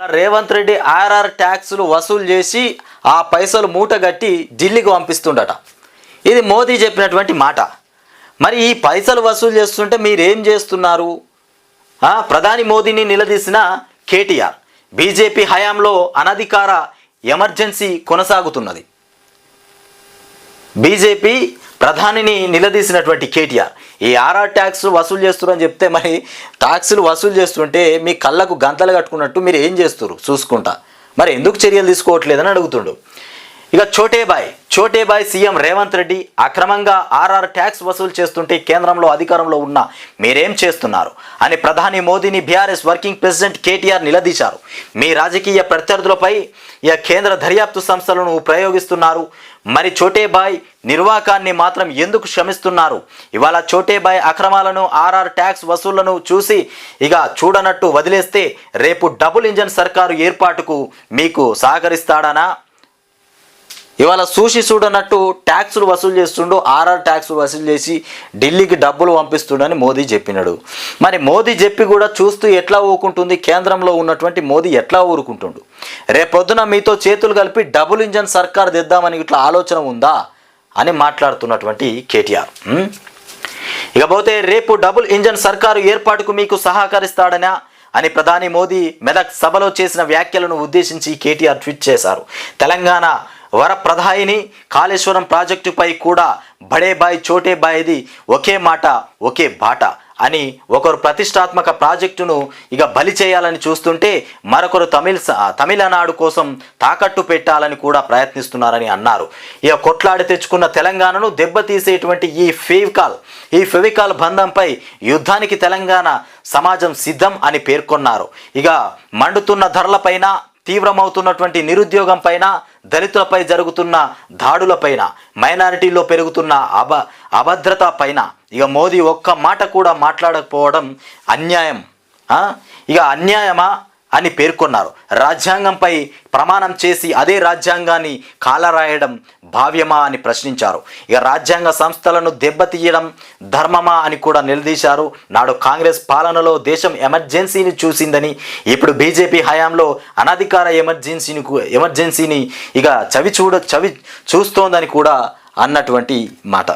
Revanth Reddy RR ట్యాక్సులు వసూలు చేసి ఆ పైసలు మూటగట్టి ఢిల్లీకి పంపిస్తుండట. ఇది మోదీ చెప్పినటువంటి మాట. మరి ఈ పైసలు వసూలు చేస్తుంటే మీరేం చేస్తున్నారు? ప్రధాని మోదీని నిలదీసిన కేటీఆర్. బీజేపీ హయాంలో అనధికార ఎమర్జెన్సీ కొనసాగుతున్నది. బీజేపీ ప్రధానిని నిలదీసినటువంటి కేటీఆర్ ఈ ఆర్ఆర్ ట్యాక్స్ వసూలు చేస్తున్నారని చెప్తే మరి ట్యాక్సులు వసూలు చేస్తుంటే మీ కళ్ళకు గంతలు కట్టుకున్నట్టు మీరు ఏం చేస్తారు చూసుకుంటా. మరి ఎందుకు చర్యలు తీసుకోవట్లేదని అడుగుతుండు. ఇక చోటేబాయ్ చోటేబాయ్ సీఎం రేవంత్ రెడ్డి అక్రమంగా ఆర్ఆర్ ట్యాక్స్ వసూలు చేస్తుంటే కేంద్రంలో అధికారంలో ఉన్న మీరేం చేస్తున్నారు? అని ప్రధాని మోదీని బీఆర్ఎస్ వర్కింగ్ ప్రెసిడెంట్ కేటీఆర్ నిలదీశారు. మీ రాజకీయ ప్రత్యర్థులపై ఇక కేంద్ర దర్యాప్తు సంస్థలను ప్రయోగిస్తున్నారు. మరి చోటేబాయ్ నిర్వాకాన్ని మాత్రం ఎందుకు క్షమిస్తున్నారు? ఇవాళ చోటేబాయ్ అక్రమాలను ఆర్ఆర్ ట్యాక్స్ వసూళ్ళను చూసి ఇక చూడనట్టు వదిలేస్తే రేపు డబుల్ ఇంజన్ సర్కారు ఏర్పాటుకు మీకు సహకరిస్తాడనా? ఇవాళ చూసి చూడనట్టు ట్యాక్సులు వసూలు చేస్తుండు ఆర్ఆర్ ట్యాక్సులు వసూలు చేసి ఢిల్లీకి డబ్బులు పంపిస్తుండని మోదీ చెప్పినాడు. మరి మోదీ చెప్పి కూడా చూస్తూ ఎట్లా ఊరుకుంటుంది కేంద్రంలో ఉన్నటువంటి మోదీ ఎట్లా ఊరుకుంటుండు? రేపొద్దున మీతో చేతులు కలిపి డబుల్ ఇంజన్ సర్కార్ తెద్దామని ఇట్లా ఆలోచన ఉందా అని మాట్లాడుతున్నటువంటి కేటీఆర్. ఇకపోతే రేపు డబుల్ ఇంజన్ సర్కారు ఏర్పాటుకు మీకు సహకరిస్తాడనా అని ప్రధాని మోదీ మెదక్ సభలో చేసిన వ్యాఖ్యలను ఉద్దేశించి కేటీఆర్ ట్వీట్ చేశారు. తెలంగాణ వరప్రధాయిని కాళేశ్వరం ప్రాజెక్టుపై కూడా బడే బాయ్ చోటే బాయ్ది ఒకే మాట ఒకే బాట అని ఒకరు ప్రతిష్టాత్మక ప్రాజెక్టును ఇక బలి చేయాలని చూస్తుంటే మరొకరు తమిళ తమిళనాడు కోసం తాకట్టు పెట్టాలని కూడా ప్రయత్నిస్తున్నారని అన్నారు. ఇక కొట్లాడి తెచ్చుకున్న తెలంగాణను దెబ్బతీసేటువంటి ఈ ఫెవికాల్ ఈ ఫెవికాల్ బంధంపై యుద్ధానికి తెలంగాణ సమాజం సిద్ధం అని పేర్కొన్నారు. ఇక మండుతున్న ధరలపైన తీవ్రమవుతున్నటువంటి నిరుద్యోగం పైన దళితులపై జరుగుతున్న దాడులపైన మైనారిటీలో పెరుగుతున్న అభ అభద్రత పైన ఇక మోదీ ఒక్క మాట కూడా మాట్లాడకపోవడం అన్యాయం. ఇక అన్యాయమా? అని పేర్కొన్నారు. రాజ్యాంగంపై ప్రమాణం చేసి అదే రాజ్యాంగాన్ని కాలరాయడం భావ్యమా అని ప్రశ్నించారు. ఇక రాజ్యాంగ సంస్థలను దెబ్బతీయడం ధర్మమా అని కూడా నిలదీశారు. నాడు కాంగ్రెస్ పాలనలో దేశం ఎమర్జెన్సీని చూసిందని ఇప్పుడు బీజేపీ హయాంలో అనధికార ఎమర్జెన్సీని ఎమర్జెన్సీని ఇక చవి చూడ చవి చూస్తోందని కూడా అన్నటువంటి మాట.